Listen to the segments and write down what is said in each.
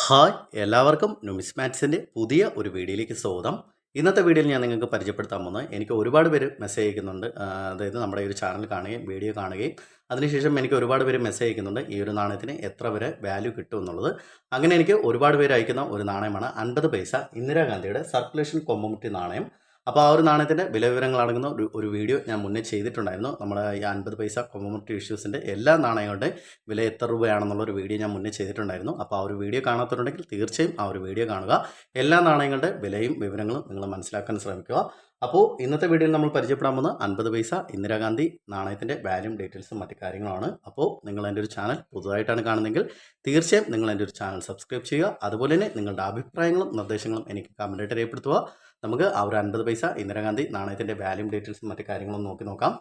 Hi എല്ലാവർക്കും നുമിസ്മാറ്റ്സിന്റെ പുതിയ ഒരു വീഡിയോയിലേക്ക് സ്വാഗതം. ഇന്നത്തെ വീഡിയോയിൽ ഞാൻ നിങ്ങൾക്ക് പരിചയപ്പെടുത്താൻ പോകുന്നത് എനിക്ക് ഒരുപാട് പേര് മെസ്സേജ് അയക്കുന്നുണ്ട്. അതായത് നമ്മുടെ ഒരു ചാനൽ കാണുകയും വീഡിയോ കാണുകയും അതിനുശേഷം എനിക്ക് ഒരുപാട് പേര് മെസ്സേജ് അയക്കുന്നുണ്ട്. ഈ ഒരു നാണയത്തിന് എത്ര വരെ വാല്യൂ കിട്ടും എന്നുള്ളത്. അങ്ങനെ എനിക്ക് ഒരുപാട് പേര് അയക്കുന്ന ഒരു നാണയമാണ് അൻപത് പൈസ ഇന്ദിരാഗാന്ധിയുടെ സർക്കുലേഷൻ കൊമ്പമുട്ടി നാണയം. അപ്പോൾ ആ ഒരു നാണയത്തിന്റെ വില വിവരങ്ങൾ അടങ്ങുന്ന ഒരു ഒരു വീഡിയോ ഞാൻ മുന്നേ ചെയ്തിട്ടുണ്ടായിരുന്നു. നമ്മുടെ ഈ അൻപത് പൈസ കൊമ്പമുട്ടി ഇഷ്യൂസിന്റെ എല്ലാ നാണയങ്ങളുടെ വില എത്ര രൂപയാണെന്നുള്ളൊരു വീഡിയോ ഞാൻ മുന്നേ ചെയ്തിട്ടുണ്ടായിരുന്നു. അപ്പോൾ ആ ഒരു വീഡിയോ കാണാത്തതുണ്ടെങ്കിൽ തീർച്ചയായും ആ ഒരു വീഡിയോ കാണുക. എല്ലാ നാണയങ്ങളുടെ വിലയും വിവരങ്ങളും നിങ്ങൾ മനസ്സിലാക്കാൻ ശ്രമിക്കുക. അപ്പോൾ ഇന്നത്തെ വീഡിയോയിൽ നമ്മൾ പരിചയപ്പെടാൻ പോകുന്ന അൻപത് പൈസ ഇന്ദിരാഗാന്ധി നാണയത്തിന്റെ വാല്യൂം ഡീറ്റെയിൽസും മറ്റ് കാര്യങ്ങളാണ്. അപ്പോൾ നിങ്ങൾ എന്റെ ഒരു ചാനൽ പുതുതായിട്ടാണ് കാണുന്നതെങ്കിൽ തീർച്ചയായും നിങ്ങൾ എന്റെ ഒരു ചാനൽ സബ്സ്ക്രൈബ് ചെയ്യുക. അതുപോലെ തന്നെ നിങ്ങളുടെ അഭിപ്രായങ്ങളും നിർദ്ദേശങ്ങളും എനിക്ക് കമന്റായിട്ട് രേഖപ്പെടുത്തുക. നമുക്ക് ആ ഒരു അൻപത് പൈസ ഇന്ദിരാഗാന്ധി നാണയത്തിന്റെ വാല്യൂം ഡീറ്റെയിൽസും മറ്റ് കാര്യങ്ങളും നോക്കി നോക്കാം.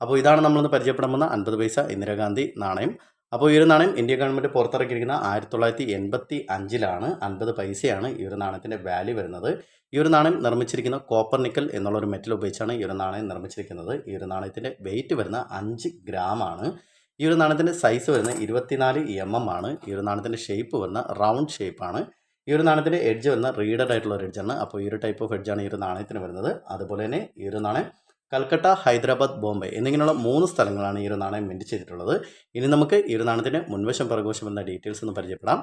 അപ്പോൾ ഇതാണ് നമ്മളൊന്ന് പരിചയപ്പെടാൻ പോകുന്ന അൻപത് പൈസ ഇന്ദിരാഗാന്ധി നാണയം. അപ്പോൾ ഈ ഒരു നാണയം ഇന്ത്യ ഗവൺമെന്റ് പുറത്തിറക്കിയിരിക്കുന്ന ആയിരത്തി തൊള്ളായിരത്തി എൺപത്തി അഞ്ചിലാണ് അൻപത് പൈസയാണ് ഈ ഒരു നാണയത്തിന്റെ വാല്യൂ വരുന്നത് ഈ ഒരു നാണയം നിർമ്മിച്ചിരിക്കുന്ന കോപ്പർ നിക്കൽ എന്നുള്ള ഒരു മെറ്റൽ ഉപയോഗിച്ചാണ് ഈ ഒരു നാണയം നിർമ്മിച്ചിരിക്കുന്നത് ഈ ഒരു നാണയത്തിന്റെ വെയിറ്റ് വരുന്ന അഞ്ച് ഗ്രാമാണ് ഈ ഒരു നാണയത്തിന്റെ സൈസ് വരുന്നത് ഇരുപത്തിനാല് എം എം ആണ് ഈ ഒരു നാണയത്തിന്റെ ഷേപ്പ് വരുന്ന റൗണ്ട് ഷേപ്പാണ് ഈ ഒരു നാണയത്തിന്റെ എഡ്ജ് വരുന്ന റീഡഡ് ആയിട്ടുള്ള ഒരു എഡ്ജാണ് അപ്പോൾ ഈ ഒരു ടൈപ്പ് ഓഫ് എഡ്ജാണ് ഈ ഒരു നാണയത്തിന് വരുന്നത് അതുപോലെ തന്നെ ഈ ഒരു നാണയം കൽക്കട്ട ഹൈദരാബാദ് ബോംബെ എന്നിങ്ങനെയുള്ള മൂന്ന് സ്ഥലങ്ങളാണ് ഈ ഒരു നാണയം മിന്റ് ചെയ്തിട്ടുള്ളത്. ഇനി നമുക്ക് ഈ ഒരു നാണയത്തിന്റെ മുൻവശം പ്രകോശം എന്ന ഡീറ്റെയിൽസ് ഒന്ന് പരിചയപ്പെടാം.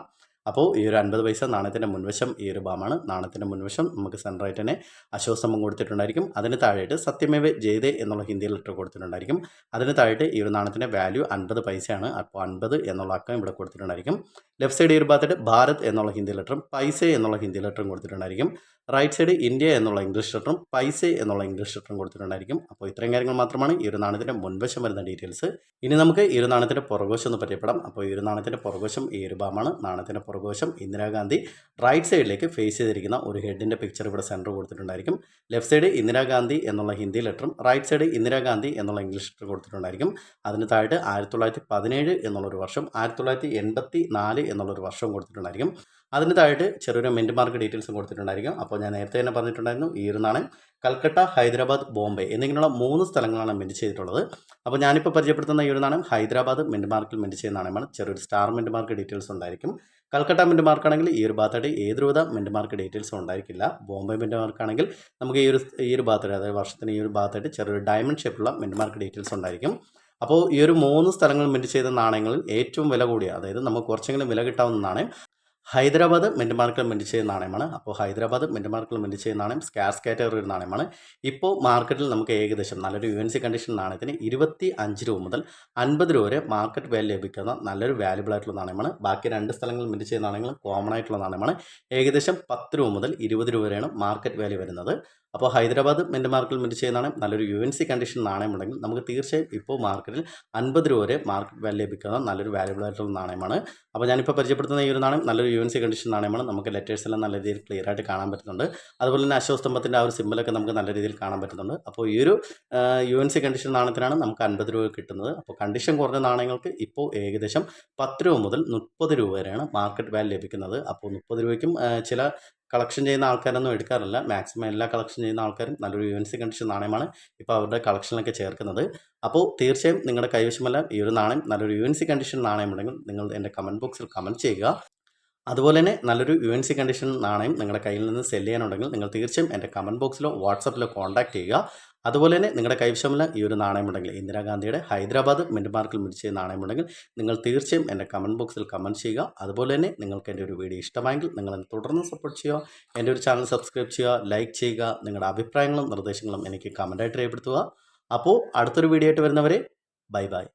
അപ്പോൾ ഈ ഒരു അൻപത് പൈസ നാണയത്തിന്റെ മുൻവശം ഈ ഒരു ബാമാണ് നാണയത്തിന്റെ മുൻവശം നമുക്ക് സെന്ററായിട്ട് തന്നെ അശോസ്തംഭം കൊടുത്തിട്ടുണ്ടായിരിക്കും. അതിന് താഴെയായിട്ട് സത്യമേവ ജയ്തേ എന്നുള്ള ഹിന്ദി ലെറ്റർ കൊടുത്തിട്ടുണ്ടായിരിക്കും. അതിന് താഴെയായിട്ട് ഈ ഒരു നാണയത്തിന്റെ വാല്യൂ അൻപത് പൈസയാണ്. അപ്പോൾ അൻപത് എന്നുള്ള അക്കം ഇവിടെ കൊടുത്തിട്ടുണ്ടായിരിക്കും. ലെഫ്റ്റ് സൈഡ് ഈ ഒരു ഭാഗത്തായിട്ട് ഭാരത് എന്നുള്ള ഹിന്ദി ലെറ്ററും പൈസ എന്നുള്ള ഹിന്ദി ലെറ്ററും കൊടുത്തിട്ടുണ്ടായിരിക്കും. റൈറ്റ് സൈഡ് ഇന്ത്യ എന്നുള്ള ഇംഗ്ലീഷ് ലെറ്ററും പൈസ എന്നുള്ള ഇംഗ്ലീഷ് ലെറ്ററും കൊടുത്തിട്ടുണ്ടായിരിക്കും. അപ്പോൾ ഇത്രയും കാര്യങ്ങൾ മാത്രമാണ് ഈ ഒരു നാണയത്തിന്റെ മുൻവശം വരുന്ന ഡീറ്റെയിൽസ് ഇനി നമുക്ക് ഈ ഒരു നാണയത്തിന്റെ പുറകോശം ഒന്ന് പരിചയപ്പെടാം. അപ്പോൾ ഈ ഒരു നാണയത്തിന്റെ പുറകോശം ഈ ഒരു ഭാഗമാണ് നാണയത്തിന്റെ പുറകോശം ഇന്ദിരാഗാന്ധി റൈറ്റ് സൈഡിലേക്ക് ഫേസ് ചെയ്തിരിക്കുന്ന ഒരു ഹെഡിന്റെ പിക്ചർ ഇവിടെ സെന്റർ കൊടുത്തിട്ടുണ്ടായിരിക്കും. ലെഫ്റ്റ് സൈഡ് ഇന്ദിരാഗാന്ധി എന്നുള്ള ഹിന്ദി ലെറ്ററും റൈറ്റ് സൈഡ് ഇന്ദിരാഗാന്ധി എന്നുള്ള ഇംഗ്ലീഷ് ലെറ്റർ കൊടുത്തിട്ടുണ്ടായിരിക്കും. അതിന് താഴെ ആയിരത്തി തൊള്ളായിരത്തി പതിനേഴ് എന്നുള്ളൊരു വർഷം ആയിരത്തി തൊള്ളായിരത്തി എൺപത്തി നാല് എന്നുള്ളൊരു വർഷം കൊടുത്തിട്ടുണ്ടായിരിക്കും. അതിന് താഴെ ചെറിയൊരു മെന്റ് മാർക്ക് ഡീറ്റെയിൽസും കൊടുത്തിട്ടുണ്ടായിരിക്കും. അപ്പോൾ ഞാൻ നേരത്തെ തന്നെ പറഞ്ഞിട്ടുണ്ടായിരുന്നു ഈ ഒരു കൽക്കട്ട ഹൈദരാബാദ് ബോംബെ എന്നിങ്ങനെയുള്ള മൂന്ന് സ്ഥലങ്ങളാണ് മെന്റ് ചെയ്തിട്ടുള്ളത്. അപ്പോൾ ഞാനിപ്പോൾ പരിചയപ്പെടുത്തുന്ന ഈ ഒരു നാണയം ഹൈദരാബാദ് മെന്റ് മാർക്കിൽ മെന്റ് ചെയ്യുന്ന നാണയമാണ്. ചെറിയൊരു സ്റ്റാർ മെന്റ് മാർക്ക് ഡീറ്റെയിൽസ് ഉണ്ടായിരിക്കും. കൽക്കട്ട മെന്റ് മാർക്കാണെങ്കിൽ ഈ ഒരു ഭാഗത്തായിട്ട് ഏത് രൂപ മെന്റ് മാർക്ക് ഡീറ്റെയിൽസ് ഉണ്ടായിരിക്കില്ല. ബോംബെ മെന്റ് മാർക്കാണെങ്കിൽ നമുക്ക് ഈ ഒരു ഈ ഒരു ഭാഗത്തായിട്ട് അതായത് വർഷത്തിന് ഈ ഒരു ഭാഗത്തായിട്ട് ചെറിയൊരു ഡയമണ്ട് ഷേപ്പുള്ള മെന്റ് മാർക്ക് ഡീറ്റെയിൽസ് ഉണ്ടായിരിക്കും. അപ്പോൾ ഈ ഒരു മൂന്ന് സ്ഥലങ്ങൾ മെന്റ് ചെയ്ത നാണയങ്ങളിൽ ഏറ്റവും വില കൂടിയ അതായത് നമുക്ക് കുറച്ചെങ്കിലും വില കിട്ടാവുന്ന നാണയം ഹൈദരാബാദ് മിന്റ് മാർക്കിൽ മിന്റ് ചെയ്യുന്ന നാണയമാണ്. അപ്പോൾ ഹൈദരാബാദ് മിന്റ് മാർക്കിൽ മിന്റ് ചെയ്യുന്ന നാണയം സ്കാർസ് കാറ്റഗറി ഒരു നാണയമാണ്. ഇപ്പോൾ മാർക്കറ്റിൽ നമുക്ക് ഏകദേശം നല്ലൊരു യു എൻ സി കണ്ടീഷൻ നാണയത്തിന് ഇരുപത്തി അഞ്ച് രൂപ മുതൽ അൻപത് രൂപ വരെ മാർക്കറ്റ് വാല്യൂ ലഭിക്കുന്ന നല്ലൊരു വാല്യുബിൾ ആയിട്ടുള്ള നാണയമാണ്. ബാക്കി രണ്ട് സ്ഥലങ്ങളിൽ മിന്റ് ചെയ്യുന്ന നാണയങ്ങളും കോമൺ ആയിട്ടുള്ള നാണയമാണ്. ഏകദേശം പത്ത് രൂപ മുതൽ ഇരുപത് രൂപ വരെയാണ് മാർക്കറ്റ് വാല്യൂ വരുന്നത്. അപ്പോൾ ഹൈദരാബാദ് മിന്റ് മാർക്കിൽ മിന്റ് ചെയ്യുന്ന നാണയം നല്ലൊരു യു എൻ സി കണ്ടീഷൻ നാണയം ഉണ്ടെങ്കിൽ നമുക്ക് തീർച്ചയായും ഇപ്പോൾ മാർക്കറ്റിൽ അൻപത് രൂപ വരെ മാർക്കറ്റ് വാല്യൂ ലഭിക്കുന്ന നല്ലൊരു വാല്യുബിൾ ആയിട്ടുള്ള നാണയമാണ്. അപ്പോൾ ഞാനിപ്പോൾ പരിചയപ്പെടുത്തുന്ന ഈ ഒരു നാണയം നല്ലൊരു നമ്മൾ കണ്ടീഷൻ ആണെങ്കിൽ നമുക്ക് ലെറ്റേഴ്സ് എല്ലാം നല്ല രീതിയിൽ ക്ലിയർ ആയിട്ട് കാണാൻ പറ്റുന്നുണ്ട്. അതുപോലെ തന്നെ അശ്വസ്തംഭത്തിന്റെ ആ ഒരു സിമ്പിളൊക്കെ നമുക്ക് നല്ല രീതിയിൽ കാണാൻ പറ്റുന്നുണ്ട്. അപ്പോൾ ഈ ഒരു യു എൻ സി കണ്ടീഷൻ നാണയത്തിനാണ് നമുക്ക് അൻപത് രൂപ കിട്ടുന്നത്. അപ്പോൾ കണ്ടീഷൻ കുറഞ്ഞ നാണയങ്ങൾക്ക് ഇപ്പോൾ ഏകദേശം പത്ത് രൂപ മുതൽ മുപ്പത് രൂപ വരെയാണ് മാർക്കറ്റ് വാല്യൂ ലഭിക്കുന്നത്. അപ്പോൾ മുപ്പത് രൂപയ്ക്കും ചില കളക്ഷൻ ചെയ്യുന്ന ആൾക്കാരൊന്നും എടുക്കാറില്ല. മാക്സിമം എല്ലാ കളക്ഷൻ ചെയ്യുന്ന ആൾക്കാരും നല്ലൊരു യു എൻ സി കണ്ടീഷൻ നാണയമാണ് ഇപ്പോൾ അവരുടെ കളക്ഷനിലൊക്കെ ചേർക്കുന്നത്. അപ്പോൾ തീർച്ചയായും നിങ്ങളുടെ കൈവശമെല്ലാം ഈ ഒരു നാണയം നല്ലൊരു യു എൻ സി കണ്ടീഷൻ നാണയം ഉണ്ടെങ്കിൽ നിങ്ങൾ എന്റെ കമന്റ് ബോക്സിൽ കമന്റ് ചെയ്യുക. അതുപോലെ തന്നെ നല്ലൊരു യു എൻ സി കണ്ടീഷൻ നാണയം നിങ്ങളുടെ കയ്യിൽ നിന്ന് സെൽ ചെയ്യാനുണ്ടെങ്കിൽ നിങ്ങൾ തീർച്ചയായും എന്റെ കമന്റ് ബോക്സിലോ വാട്സപ്പിലോ കോൺടാക്ട് ചെയ്യുക. അതുപോലെ തന്നെ നിങ്ങളുടെ കൈവശമുള്ള ഈ ഒരു നാണയം ഉണ്ടെങ്കിൽ ഇന്ദിരാഗാന്ധിയുടെ ഹൈദരാബാദ് മിന്റ് മാർക്കിൽ മിടിച്ച നാണയമുണ്ടെങ്കിൽ നിങ്ങൾ തീർച്ചയായും എന്റെ കമന്റ് ബോക്സിൽ കമന്റ് ചെയ്യുക. അതുപോലെ തന്നെ നിങ്ങൾക്ക് എന്റെ ഒരു വീഡിയോ ഇഷ്ടമായെങ്കിൽ നിങ്ങൾ എന്നെ തുടർന്ന് സപ്പോർട്ട് ചെയ്യുക. എന്റെ ഒരു ചാനൽ സബ്സ്ക്രൈബ് ചെയ്യുക ലൈക്ക് ചെയ്യുക നിങ്ങളുടെ അഭിപ്രായങ്ങളും നിർദ്ദേശങ്ങളും എനിക്ക് കമന്റായിട്ട് രേഖപ്പെടുത്തുക. അപ്പോൾ അടുത്തൊരു വീഡിയോ ആയിട്ട് വരുന്നവരെ ബൈ ബൈ